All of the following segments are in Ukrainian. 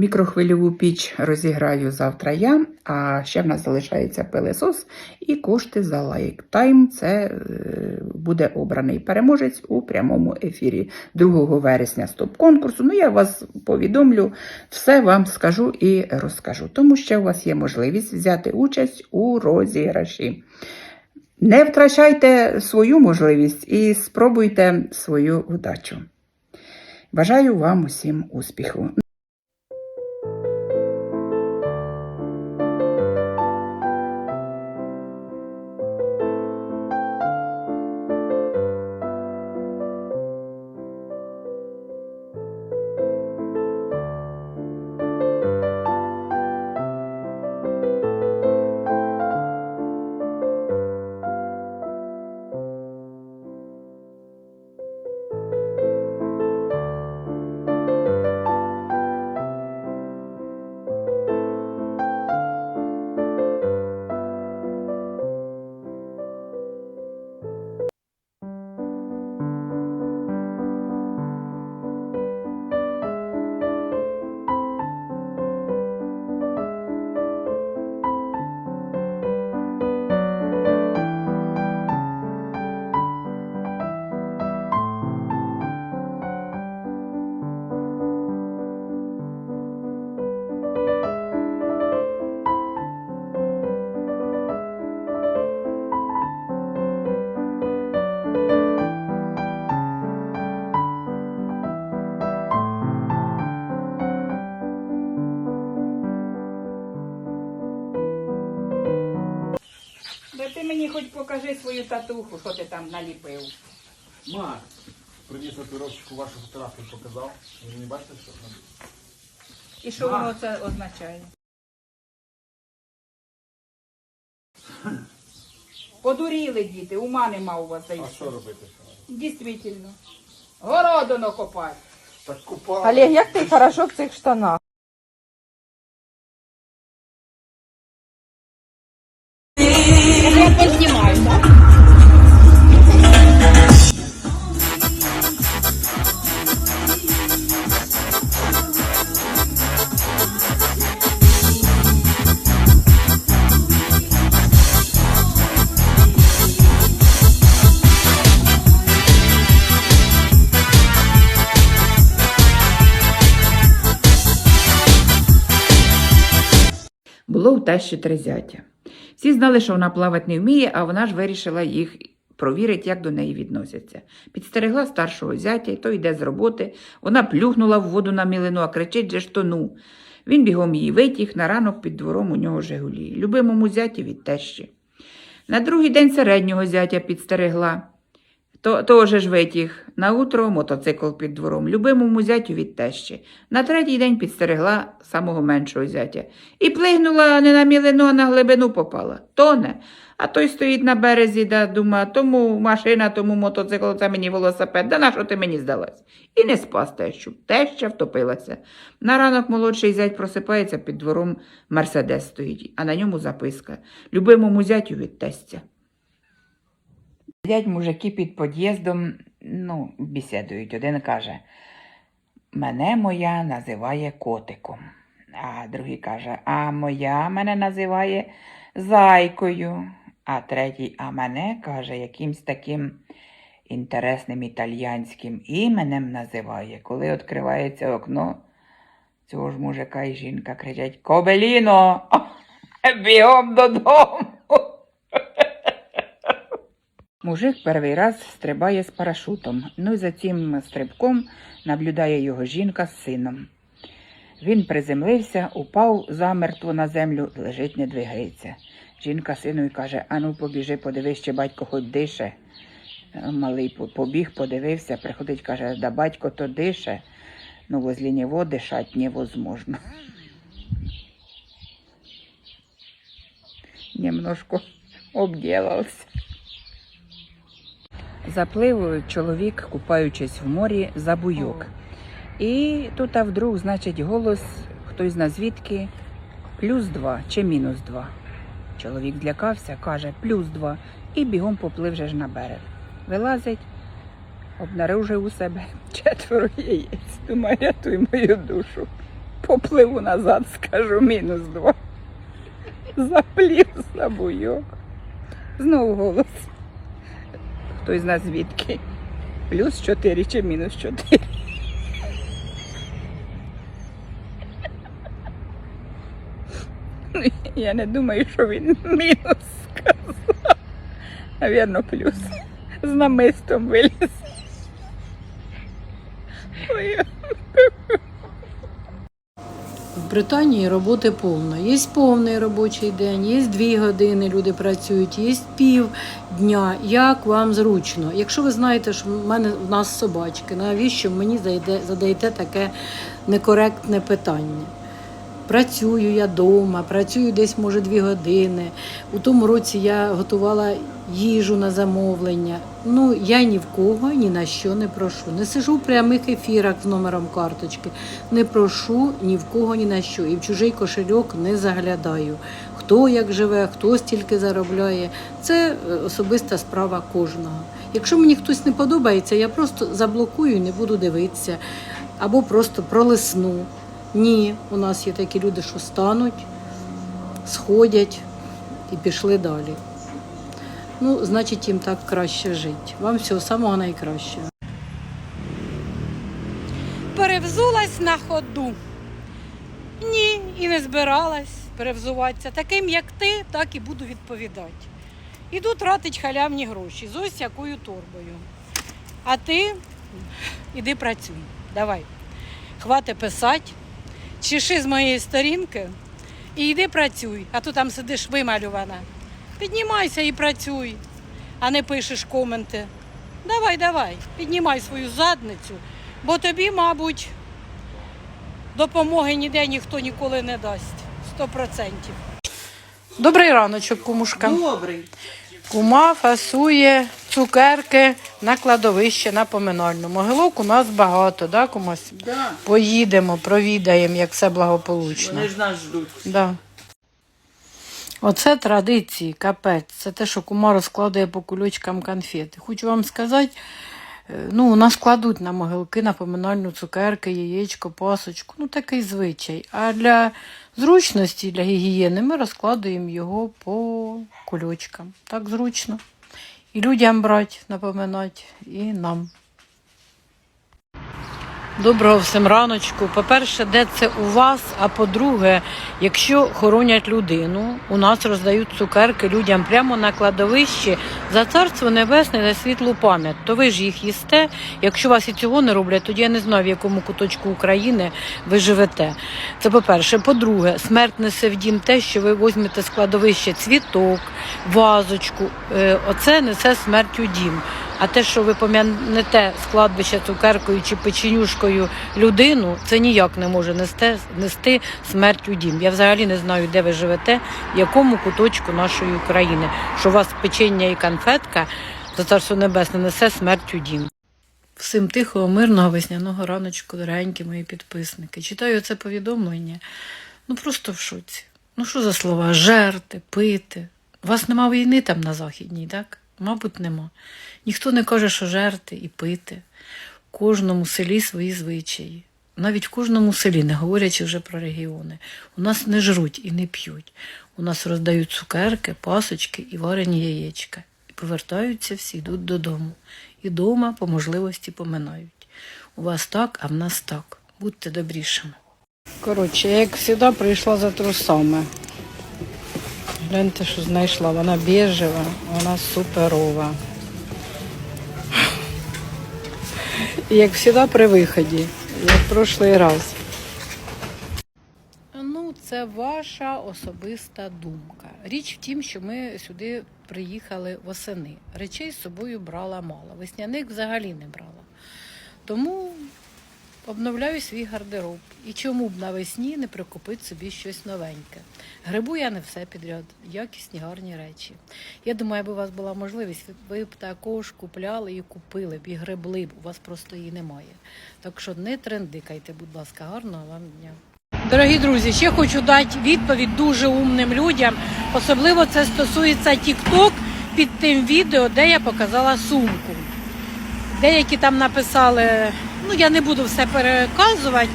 Мікрохвильову піч розіграю завтра я, а ще в нас залишається пилесос і кошти за лайктайм. Це е, буде обраний переможець у прямому ефірі 2 вересня стоп-конкурсу. Ну, я вас повідомлю, все вам скажу і розкажу. Тому що у вас є можливість взяти участь у розіграші. Не втрачайте свою можливість і спробуйте свою удачу. Бажаю вам усім успіху. Хоч покажи свою татуху, що ти там наліпив. Ма, приніс татуировщику вашу фотографію показав. Ви не бачите, що там? І що воно це означає? Подуріли діти, ума нема у вас А що робити? Дійсно. Городу накопати. Так купав. Олег, як ти хорошо в цих штанах? Було у тещі три зятя. Всі знали, що вона плавати не вміє, а вона ж вирішила їх провірити, як до неї відносяться. Підстерегла старшого зятя, і той йде з роботи. Вона плюхнула в воду на мілину, а кричить же ж тону. Він бігом її витяг, на ранок під двором у нього Жигулі. Любимому зяті від тещі. На другий день середнього зятя підстерегла. То, теж ж витяг. На утро мотоцикл під двором, любимому зятю від тещі. На третій день підстерегла самого меншого зятя. І плигнула не на мілину, а на глибину попала. Тоне. А той стоїть на березі, да дума, тому машина, тому мотоцикл, це мені велосипед. Да на що ти мені здалась? І не спас тещу. Теща втопилася. На ранок молодший зять просипається під двором Мерседес стоїть, а на ньому записка. Любимому зятю від тестя. Сидять мужики під під'їздом, ну, бесідують. Один каже, мене моя називає котиком. А другий каже, а моя мене називає зайкою. А третій, а мене каже, якимсь таким інтересним італіянським іменем називає. Коли відкривається окно, цього ж мужика і жінка кричать Кобеліно! Бігом додому. Мужик перший раз стрибає з парашутом. Ну і за цим стрибком наблюдає його жінка з сином. Він приземлився, упав замертво на землю, лежить, не двигається. Жінка синові каже: Ану, побіжи, подивись, чи батько хоч дише. Е, Малий побіг, подивився, приходить, каже, да батько то дише, ну возле нього дишать невозможно. Немножко обділався. Заплив чоловік, купаючись в морі, за буйок. І тут а вдруг, значить, голос, хтось зна звідки, плюс два чи мінус два. Чоловік злякався, каже, плюс два, і бігом поплив же ж на берег. Вилазить, обнаружив у себе четверо яєць. Думаю, рятуй мою душу. Попливу назад, скажу, мінус два. Заплів слабуйок. Знову голос. Хтось з нас звідки? Плюс чотири чи мінус чотири. Ну, Я не думаю, що він мінус сказав. Навірно, плюс. З намистом виліз. Ой, Британії роботи повно. Є повний робочий день, є дві години люди працюють, є пів дня. Як вам зручно? Якщо ви знаєте, що в мене в нас собачки, навіщо мені зайде- задаєте таке некоректне питання? Працюю я вдома, працюю десь, може, дві години. У тому році я готувала їжу на замовлення. Ну, я ні в кого ні на що не прошу. Не сижу в прямих ефірах з номером карточки, не прошу ні в кого ні на що. І в чужий кошельок не заглядаю. Хто як живе, хто стільки заробляє. Це е, особиста справа кожного. Якщо мені хтось не подобається, я просто заблокую і не буду дивитися. Або просто пролисну. Ні, у нас є такі люди, що стануть, сходять і пішли далі. Ну, значить, їм так краще жити. Вам всього самого найкращого. перевзулась на ходу. Ні, і не збиралась перевзуватися. Таким, як ти, так і буду відповідати. Іду тратить халявні гроші з ось якою торбою. А ти іди працюй. Давай. Хвати писати, чеши з моєї сторінки і йди працюй, а то там сидиш вималювана. Піднімайся і працюй, а не пишеш коменти. Давай, давай, піднімай свою задницю, бо тобі, мабуть, допомоги ніде ніхто ніколи не дасть. Сто процентів. Добрий раночок, кумушка. Добрий. Кума фасує цукерки на кладовище на поминальну. Могилок у нас багато, да, кумась? Да. Поїдемо, провідаємо, як все благополучно. Вони ж нас ждуть. Да. Оце традиції, капець. Це те, що кума розкладає по кульочкам конфети. Хочу вам сказати, е, ну, у нас кладуть на могилки на поминальну цукерки, яєчко, пасочку. Ну, такий звичай. А для зручності, для гігієни ми розкладуємо його по кульочкам. Так зручно. І людям брати, напоминати, і нам. Доброго всім раночку. По-перше, де це у вас? А по-друге, якщо хоронять людину, у нас роздають цукерки людям прямо на кладовищі за царство небесне за світлу пам'ять. То ви ж їх їсте. Якщо вас і цього не роблять, тоді я не знаю, в якому куточку України ви живете. Це по-перше. По-друге, смерть несе в дім те, що ви візьмете з кладовища цвіток, вазочку. Е, Оце несе смерть у дім. А те, що ви пом'янете з кладбища цукеркою чи печенюшкою людину, це ніяк не може нести, нести смерть у дім. Я взагалі не знаю, де ви живете, в якому куточку нашої України, що у вас печення і конфетка за царство небесне несе смерть у дім. Всім тихого, мирного весняного раночку, дорогенькі мої підписники. Читаю це повідомлення. Ну просто в шоці. Ну що за слова? Жерти, пити. У вас нема війни там на Західній, так? Мабуть, нема. Ніхто не каже, що жерти і пити. В кожному селі свої звичаї. Навіть в кожному селі, не говорячи вже про регіони. У нас не жруть і не п'ють. У нас роздають цукерки, пасочки і варені яєчка. І повертаються всі, йдуть додому. І дома по можливості поминають. У вас так, а в нас так. Будьте добрішими. Коротше, я, як завжди, прийшла за трусами. Гляньте, що знайшла. Вона біжева, вона суперова. Як завжди при виході, як в прошлий раз. Ну, це ваша особиста думка. Річ в тім, що ми сюди приїхали восени. Речей з собою брала мало. Весняних взагалі не брала. Тому обновляю свій гардероб. І чому б навесні не прикупити собі щось новеньке? Грибу я не все підряд, якісні гарні речі. Я думаю, аби у вас була можливість, ви б також купляли і купили б, і гребли б, у вас просто її немає. Так що не трендикайте, будь ласка, гарного вам дня. Дорогі друзі, ще хочу дати відповідь дуже умним людям. Особливо це стосується TikTok під тим відео, де я показала сумку. Деякі там написали, ну я не буду все переказувати,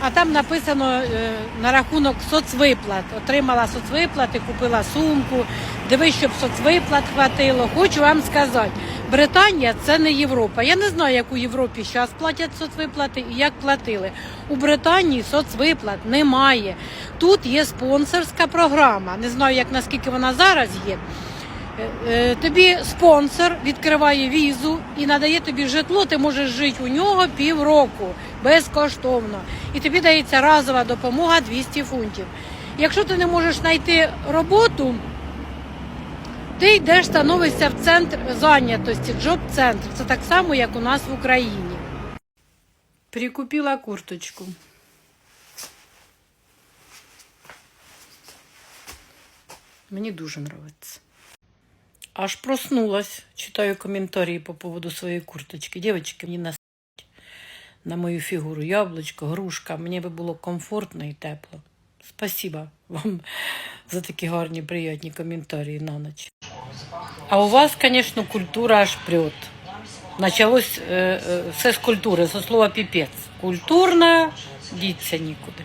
а там написано е, на рахунок соцвиплат. Отримала соцвиплати, купила сумку. Дивись, щоб соцвиплат хватило. Хочу вам сказати, Британія це не Європа. Я не знаю, як у Європі зараз платять соцвиплати і як платили. У Британії соцвиплат немає. Тут є спонсорська програма. Не знаю, як наскільки вона зараз є. Е, е, Тобі спонсор відкриває візу і надає тобі житло, ти можеш жити у нього півроку безкоштовно. І тобі дається разова допомога 200 фунтів. Якщо ти не можеш знайти роботу, ти йдеш, становишся в центр зайнятості, джоб-центр. Це так само, як у нас в Україні. Прикупила курточку. Мені дуже подобається. Аж проснулась, читаю коментарі по поводу своєї курточки. Дівчатки, мені на на мою фігуру яблучко, грушка. Мені би було комфортно і тепло. Спасибо вам за такі гарні, приятні коментарі на ніч. А у вас, звісно, культура аж прет. Началось е, е, все з культури, со слова піпець. Культурна, діться нікуди.